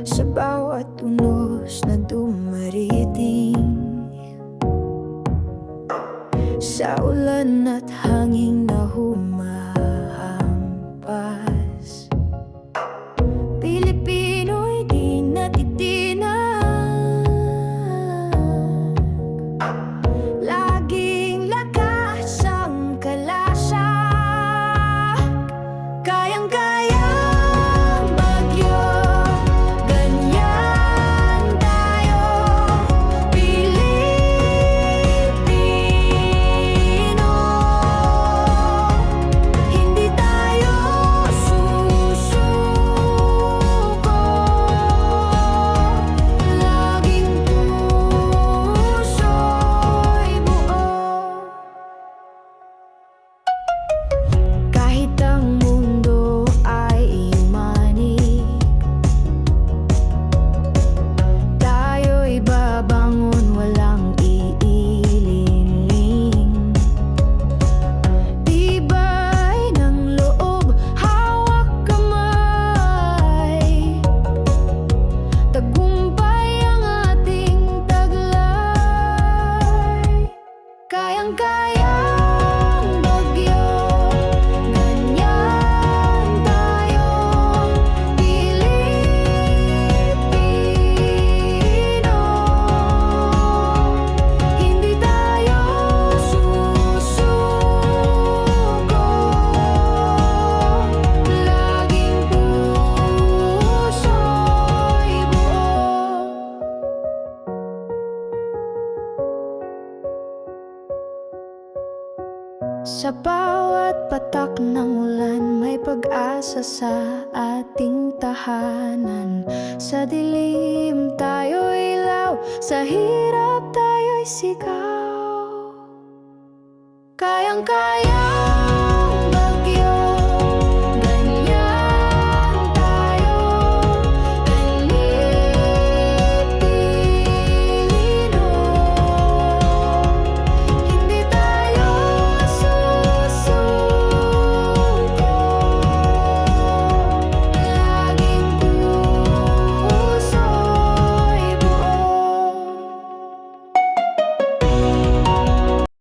Sa bawat unos na dumariting. Sa ulan at hangin na humahampas Kayang-kayang Sa bawat patak ng ulan May pag-asa sa ating tahanan. Sa dilim tayo'y ilaw Sa hirap tayo'y sigaw. Kayang-kaya